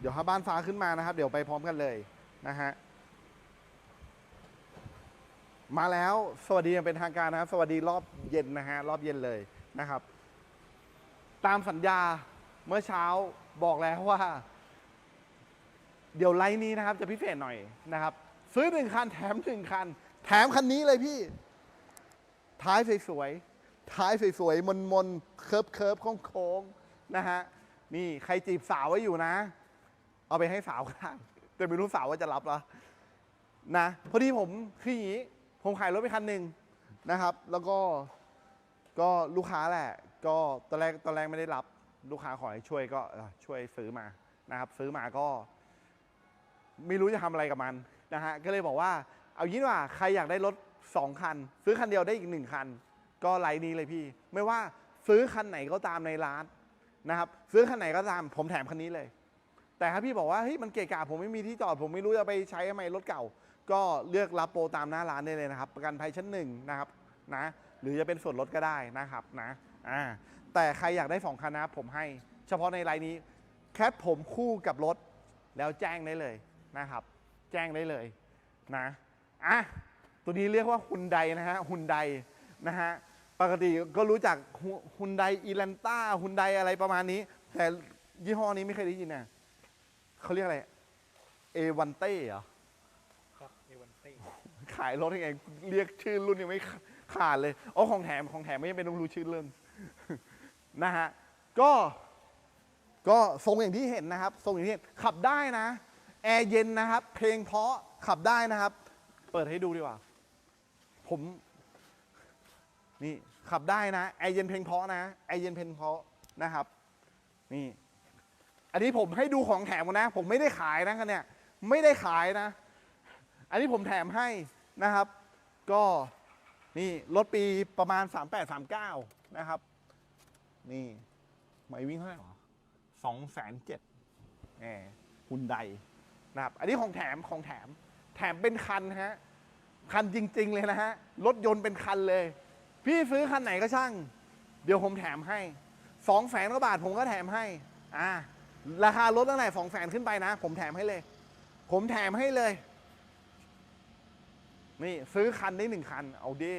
เดี๋ยวถ้าบ้านฟ้าขึ้นมานะครับ เดี๋ยวไปพร้อมกันเลยนะฮะมาแล้วสวัสดีอย่างเป็นทางการนะครับ สวัสดีรอบเย็นนะฮะรอบเย็นเลยนะครับ ตามสัญญาเมื่อเช้าบอกแล้วว่า เดี๋ยวไลน์นี้นะครับ จะพิเศษหน่อยนะครับ ซื้อหนึ่งคันแถมหนึ่งคัน แถมคันนี้เลยพี่ ท้ายสวยๆท้ายสวยๆมนๆเคิร์ฟเคิร์ฟโค้งๆนะฮะนี่ใครจีบสาวไว้อยู่นะ เอาไปให้สาวก็ได้แต่ไม่รู้สาวว่าจะรับหรอนะพอดีผมคืออย่างนี้ผมขายรถไปคันหนึ่งนะครับ แล้วก็ก็ลูกค้าแหละ ก็ตอนแรกตอนแรกไม่ได้รับ ลูกค้าขอให้ช่วยก็ช่วยซื้อมานะครับ ซื้อมาก็ ไม่รู้จะทำอะไรกับมันนะฮะก็เลยบอกว่าเอางี้ดีกว่าใครอยากได้รถ2คัน ซื้อคันเดียวได้อีกหนึ่งคัน ก็ไลน์นี้เลยพี่ ไม่ว่าซื้อคันไหนก็ตามในร้านนะครับ ซื้อคันไหนก็ตามผมแถมคันนี้เลย แต่ถ้าพี่บอกว่าเฮ้ยมันเกะกะผมไม่มีที่จอดผมไม่รู้จะไปใช้ทำไมรถเก่า ก็เลือกรับโปรตามหน้าร้านได้เลยนะครับ ประกันภัยชั้นหนึ่งนะครับนะหรือจะเป็นส่วนลดก็ได้นะครับนะอ่าแต่ใครอยากได้สองคันนะผมให้ เฉพาะในไลน์นี้แค่ผมคู่กับรถ แล้วแจ้งได้เลยนะครับ แจ้งได้เลยนะอะตัวนี้เรียกว่าฮุนไดนะฮะฮุนไดนะฮะปกติก็รู้จักฮุนไดอีแลนต้าฮุนไดอะไรประมาณนี้ แต่ยี่ห้อนี้ไม่เคยได้ยินนะ เขาเรียกอะไรเอวันเต้เหรอครับเอวันเต้ขายรถยังไงเรียกชื่อรุ่นยังไม่ขาดเลยอ๋อของแถมของแถมไม่จำเป็นต้องรู้ชื่อรุ่นนะฮะก็ก็ทรงอย่างที่เห็นนะครับ ทรงอย่างที่เห็นขับได้นะแอร์เย็นนะครับ เพลงเพราะขับได้นะครับ เปิดให้ดูดีกว่า ผมนี่ขับได้นะแอร์เย็นเพลงเพราะนะแอร์เย็นเพลงเพราะนะครับ นี่ อันนี้ผมให้ดูของแถมกันนะ ผมไม่ได้ขายนะคันเนี่ยไม่ได้ขายนะ อันนี้ผมแถมให้นะครับ ก็นี่รถปีประมาณ 38 39 นะครับ นี่ไม่วิ่งเท่าไหร่หรอสองแสนเจ็ดแหมฮุนไดนะครับ อันนี้ของแถมของแถม แถมเป็นคันฮะ คันจริง ๆ เลยนะฮะ รถยนต์เป็นคันเลย พี่ซื้อคันไหนก็ช่าง เดี๋ยวผมแถมให้สองแสนกว่าบาทผมก็แถมให้ อ่า ราคารถตั้งแต่สองแสนขึ้นไปนะ ผมแถมให้เลย ผมแถมให้เลย นี่ซื้อคันได้หนึ่งคัน เอาดิ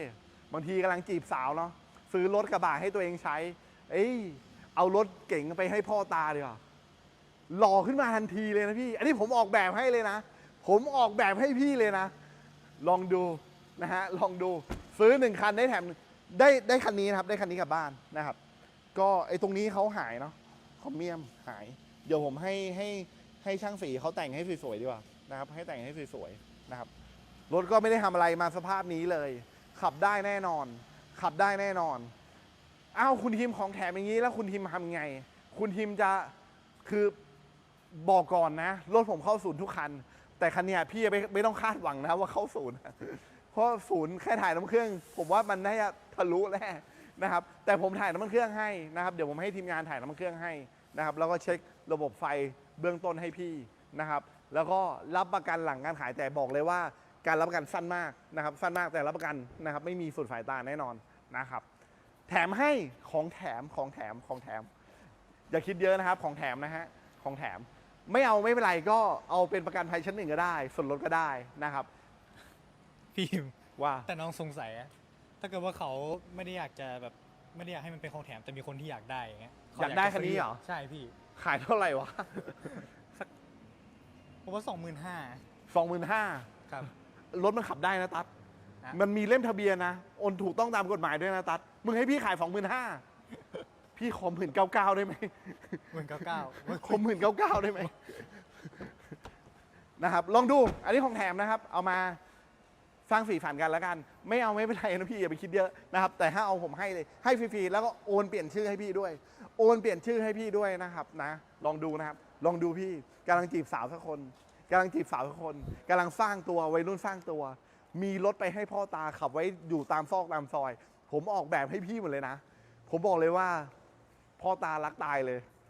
บางทีกำลังจีบสาวเนาะซื้อรถกระบะให้ตัวเองใช้ เอ้ย เอารถเก๋งไปให้พ่อตาดีกว่าหล่อขึ้นมาทันทีเลยนะพี่ อันนี้ผมออกแบบให้เลยนะ ผมออกแบบให้พี่เลยนะ ลองดูนะฮะ ลองดู ซื้อหนึ่งคันได้แถมได้ได้คันนี้นะครับ ได้คันนี้กลับบ้านนะครับ ก็ไอ้ตรงนี้เขาหายเนาะคอมเมียมหาย เดี๋ยวผมให้ให้ให้ช่างสีเขาแต่งให้สวยๆดีกว่านะครับ ให้แต่งให้สวยๆนะครับ รถก็ไม่ได้ทำอะไรมาสภาพนี้เลย ขับได้แน่นอน ขับได้แน่นอนอ้าวคุณทีมของแถมอย่างนี้แล้วคุณทีมทำไง คุณทีมจะคือบอกก่อนนะ รถผมเข้าศูนย์ทุกคัน แต่คันเนี้ยพี่ไม่ไม่ต้องคาดหวังนะว่าเข้าศูนย์เพราะศูนย์แค่ถ่ายน้ำเครื่อง ผมว่ามันน่าจะทะลุแน่นะครับ แต่ผมถ่ายน้ำมันเครื่องให้นะครับ เดี๋ยวผมให้ทีมงานถ่ายน้ำมันเครื่องให้ นะครับแล้วก็เช็คระบบไฟเบื้องต้นให้พี่นะครับแล้วก็รับประกันหลังการขายแต่บอกเลยว่า การรับประกันสั้นมากนะครับสั้นมากแต่รับประกันนะครับไม่มีสูตรสายตาแน่นอนนะครับแถมให้ของแถมของแถมของแถม อย่าคิดเยอะนะครับของแถมนะฮะของแถมไม่เอาไม่เป็นไรก็เอาเป็นประกันภัยชั้นหนึ่งก็ได้ ส่วนลดก็ได้นะครับพี่ฮิมว่าแต่น้องสงสัยอะถ้าเกิดว่าเขาไม่ได้อยากจะแบบไม่ได้อยากให้มันเป็นของแถมแต่มีคนที่อยากได้อย่างเงี้ยเข อยากได้จะคันนี้เหรอ ใช่พี่ ขายเท่าไหร่วะผมว่าสองหมื่นห้าสองหมื่นห้าครับ รถมันขับได้นะตัดฮะมันมีเล่มทะเบียนนะโอนถูกต้องตามกฎหมายด้วยนะตัดมึงให้พี่ขายสองหมื่นห้าพี่ขอหมื่นเก้าเก้าได้ไหมหมื่นเก้าเก้าคมหมื่นเก้าเก้าได้ไหมนะครับ ลองดู อันนี้ของแถมนะครับ เอามา สร้างสีฝันกันแล้วกัน ไม่เอาไม่เป็นไรนะพี่อย่าไปคิดเยอะนะครับแต่ถ้าเอาผมให้เลยให้ฟรีๆแล้วก็โอนเปลี่ยนชื่อให้พี่ด้วย โอนเปลี่ยนชื่อให้พี่ด้วยนะครับนะลองดูนะครับลองดูพี่กำลังจีบสาวสักคนกำลังจีบสาวสักคนกำลังสร้างตัววัยรุ่นสร้างตัว มีรถไปให้พ่อตาขับไว้อยู่ตามซอกตามซอย ผมออกแบบให้พี่หมดเลยนะ ผมบอกเลยว่า พ่อตารักตายเลย